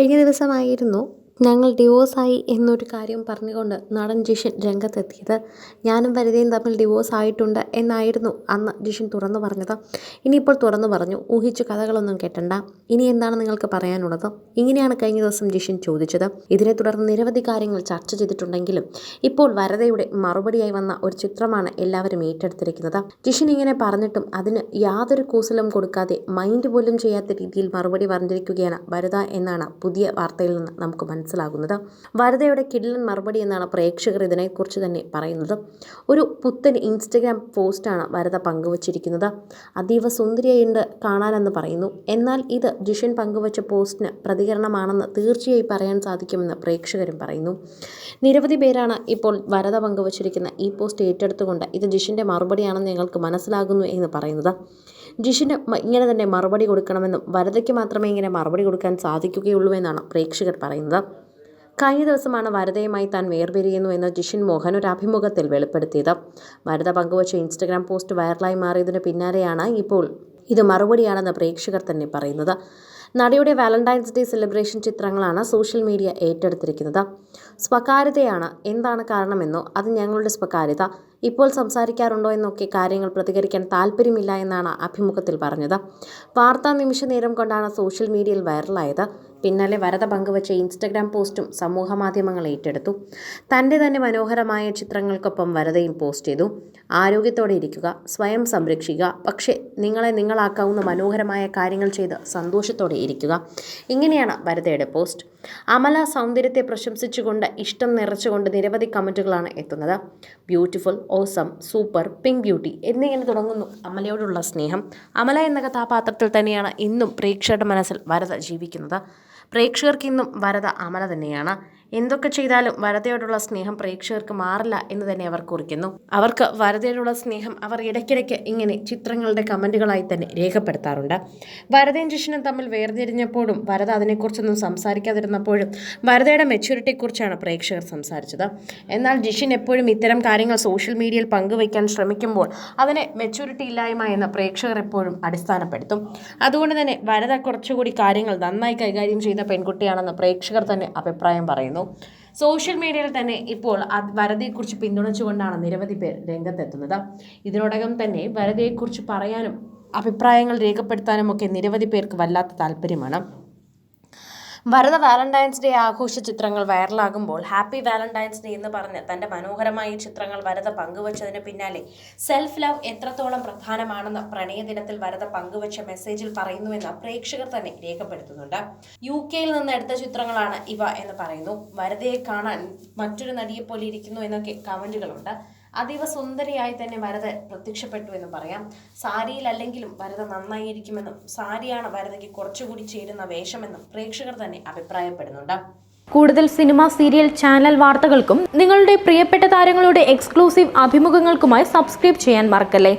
കഴിഞ്ഞ ദിവസമായിരുന്നു. ഞങ്ങൾ ഡിവോഴ്സായി എന്നൊരു കാര്യം പറഞ്ഞുകൊണ്ട് നടൻ ജിഷൻ രംഗത്തെത്തിയത്. ഞാനും വനിതയും തമ്മിൽ ഡിവോഴ്സ് ആയിട്ടുണ്ട് എന്നായിരുന്നു അന്ന് ജിഷൻ തുറന്നു പറഞ്ഞത്. ഇനിയിപ്പോൾ തുറന്നു പറഞ്ഞു. ഊഹിച്ചു കഥകളൊന്നും കേട്ടണ്ട. ഇനി എന്താണ് നിങ്ങൾക്ക് പറയാനുള്ളത്? ഇങ്ങനെയാണ് കഴിഞ്ഞ ദിവസം ജിഷൻ ചോദിച്ചത്. ഇതിനെ തുടർന്ന് നിരവധി കാര്യങ്ങൾ ചർച്ച ചെയ്തിട്ടുണ്ടെങ്കിലും ഇപ്പോൾ വരതയുടെ മറുപടിയായി വന്ന ഒരു ചിത്രമാണ് എല്ലാവരും ഏറ്റെടുത്തിരിക്കുന്നത്. ജിഷൻ ഇങ്ങനെ പറഞ്ഞിട്ടും അതിന് യാതൊരു കൂസലും കൊടുക്കാതെ മൈൻഡ് പോലും ചെയ്യാത്ത രീതിയിൽ മറുപടി പറഞ്ഞിരിക്കുകയാണ് വരത എന്നാണ് പുതിയ വാർത്തയിൽ നിന്ന് നമുക്ക് മനസ്സിലാകുന്നത്. വരതയുടെ കിഡിലൻ മറുപടി എന്നാണ് പ്രേക്ഷകർ ഇതിനെക്കുറിച്ച് തന്നെ പറയുന്നത്. ഒരു പുത്തൻ ഇൻസ്റ്റഗ്രാം പോസ്റ്റാണ് വരത പങ്കുവച്ചിരിക്കുന്നത്. അതീവ സുന്ദരിയുണ്ട് കാണാനെന്ന് പറയുന്നു. എന്നാൽ ഇത് ജിഷൻ പങ്കുവച്ച പോസ്റ്റിന് പ്രതികരണമാണെന്ന് തീർച്ചയായും പറയാൻ സാധിക്കുമെന്ന് പ്രേക്ഷകരും പറയുന്നു. നിരവധി പേരാണ് ഇപ്പോൾ വരത പങ്കുവച്ചിരിക്കുന്ന ഈ പോസ്റ്റ് ഏറ്റെടുത്തുകൊണ്ട് ഇത് ജിഷിന്റെ മറുപടിയാണെന്ന് ഞങ്ങൾക്ക് മനസ്സിലാകുന്നു എന്ന് പറയുന്നത്. ജിഷിന് ഇങ്ങനെ തന്നെ മറുപടി കൊടുക്കണമെന്നും വരതയ്ക്ക് മാത്രമേ ഇങ്ങനെ മറുപടി കൊടുക്കാൻ സാധിക്കുകയുള്ളൂ എന്നാണ് പ്രേക്ഷകർ പറയുന്നത്. കഴിഞ്ഞ ദിവസമാണ് വരതയുമായി താൻ വേർപിരിയുന്നു എന്ന് ജിഷിൻ മോഹൻ ഒരു അഭിമുഖത്തിൽ വെളിപ്പെടുത്തിയത്. വരത പങ്കുവച്ച ഇൻസ്റ്റഗ്രാം പോസ്റ്റ് വൈറലായി മാറിയതിന് പിന്നാലെയാണ് ഇപ്പോൾ ഇത് മറുപടിയാണെന്ന് പ്രേക്ഷകർ തന്നെ പറയുന്നത്. നടിയുടെ വാലന്റൈൻസ് ഡേ സെലിബ്രേഷൻ ചിത്രങ്ങളാണ് സോഷ്യൽ മീഡിയ ഏറ്റെടുത്തിരിക്കുന്നത്. സ്വകാര്യതയാണ് എന്താണ് കാരണമെന്നോ അത് ഞങ്ങളുടെ സ്വകാര്യത. ഇപ്പോൾ സംസാരിക്കാറുണ്ടോ എന്നൊക്കെ കാര്യങ്ങൾ പ്രതികരിക്കാൻ താല്പര്യമില്ല എന്നാണ് അഭിമുഖത്തിൽ പറഞ്ഞത്. വാർത്താ നിമിഷ നേരം കൊണ്ടാണ് സോഷ്യൽ മീഡിയയിൽ വൈറലായത്. പിന്നാലെ വരത പങ്കുവച്ച ഇൻസ്റ്റഗ്രാം പോസ്റ്റും സമൂഹ മാധ്യമങ്ങൾ ഏറ്റെടുത്തു. തന്റെ തന്നെ മനോഹരമായ ചിത്രങ്ങൾക്കൊപ്പം വരതയും പോസ്റ്റ് ചെയ്തു. ആരോഗ്യത്തോടെ ഇരിക്കുക സ്വയം സംരക്ഷിക്കുക പക്ഷേ നിങ്ങളെ നിങ്ങളാക്കാവുന്ന മനോഹരമായ കാര്യങ്ങൾ ചെയ്ത് സന്തോഷത്തോടെ ഇരിക്കുക. ഇങ്ങനെയാണ് വരതയുടെ പോസ്റ്റ്. അമല സൗന്ദര്യത്തെ പ്രശംസിച്ചുകൊണ്ട് ഇഷ്ടം നിറച്ചുകൊണ്ട് നിരവധി കമന്റുകളാണ് എത്തുന്നത്. Beautiful awesome super pink beauty എന്നിങ്ങനെ തുടങ്ങുന്നു. അമലയോടുള്ള സ്നേഹം. അമല എന്ന കഥാപാത്രത്തിൽ തന്നെയാണ് ഇന്നും പ്രേക്ഷകരുടെ മനസ്സിൽ വരത ജീവിക്കുന്നത്. പ്രേക്ഷകർക്ക് ഇന്നും വരത അമല തന്നെയാണ്. എന്തൊക്കെ ചെയ്താലും വരതയോടുള്ള സ്നേഹം പ്രേക്ഷകർക്ക് മാറില്ല എന്ന് തന്നെ അവർ കുറിക്കുന്നു. അവർക്ക് വരതയോടുള്ള സ്നേഹം അവർ ഇടയ്ക്കിടയ്ക്ക് ഇങ്ങനെ ചിത്രങ്ങളുടെ കമന്റുകളായി തന്നെ രേഖപ്പെടുത്താറുണ്ട്. വരതയും ജിഷനും തമ്മിൽ വേർതിരിഞ്ഞപ്പോഴും വരത അതിനെക്കുറിച്ചൊന്നും സംസാരിക്കാതിരുന്നപ്പോഴും വരതയുടെ മെച്യൂരിറ്റിയെക്കുറിച്ചാണ് പ്രേക്ഷകർ സംസാരിച്ചത്. എന്നാൽ ജിഷിൻ എപ്പോഴും ഇത്തരം കാര്യങ്ങൾ സോഷ്യൽ മീഡിയയിൽ പങ്കുവയ്ക്കാൻ ശ്രമിക്കുമ്പോൾ അതിനെ മെച്യൂരിറ്റി ഇല്ലായ്മ എന്ന പ്രേക്ഷകർ എപ്പോഴും അടിസ്ഥാനപ്പെടുത്തും. അതുകൊണ്ട് തന്നെ വരത കുറച്ചുകൂടി കാര്യങ്ങൾ നന്നായി കൈകാര്യം ചെയ്യുന്ന പെൺകുട്ടിയാണെന്ന് പ്രേക്ഷകർ തന്നെ അഭിപ്രായം പറയുന്നു. സോഷ്യൽ മീഡിയയിൽ തന്നെ ഇപ്പോൾ വരതയെക്കുറിച്ച് പിന്തുണച്ചുകൊണ്ടാണ് നിരവധി പേർ രംഗത്തെത്തുന്നത്. ഇതിനോടകം തന്നെ വരതയെക്കുറിച്ച് പറയാനും അഭിപ്രായങ്ങൾ രേഖപ്പെടുത്താനും ഒക്കെ നിരവധി പേർക്ക് വല്ലാത്ത താല്പര്യമാണ്. വരദ വാലന്റൈൻസ് ഡേ ആഘോഷ ചിത്രങ്ങൾ വൈറലാകുമ്പോൾ ഹാപ്പി വാലന്റൈൻസ് ഡേ എന്ന് പറഞ്ഞ് തന്റെ മനോഹരമായ ചിത്രങ്ങൾ വരദ പങ്കുവച്ചതിന് പിന്നാലെ സെൽഫ് ലവ് എത്രത്തോളം പ്രധാനമാണെന്ന് പ്രണയ ദിനത്തിൽ വരദ പങ്കുവച്ച മെസ്സേജിൽ പറയുന്നുവെന്ന് പ്രേക്ഷകർ തന്നെ രേഖപ്പെടുത്തുന്നുണ്ട്. യു കെയിൽ നിന്ന് എടുത്ത ചിത്രങ്ങളാണ് ഇവ എന്ന് പറയുന്നു. വരദയെ കാണാൻ മറ്റൊരു നടിയെ പോലെ ഇരിക്കുന്നു എന്നൊക്കെ കമന്റുകളുണ്ട് അതീവ സുന്ദരിയായി തന്നെ വരദ പ്രത്യക്ഷപ്പെട്ടു എന്ന് പറയാം. സാരിയിലല്ലെങ്കിലും വരദ നന്നായിരിക്കുമെന്നും സാരിയാണ് വരദയ്ക്ക് കുറച്ചുകൂടി ചേരുന്ന വേഷമെന്നും പ്രേക്ഷകർ തന്നെ അഭിപ്രായപ്പെടുന്നുണ്ട്. കൂടുതൽ സിനിമ സീരിയൽ ചാനൽ വാർത്തകൾക്കും നിങ്ങളുടെ പ്രിയപ്പെട്ട താരങ്ങളുടെ എക്സ്ക്ലൂസീവ് അഭിമുഖങ്ങൾക്കുമായി സബ്സ്ക്രൈബ് ചെയ്യാൻ മറക്കല്ലേ?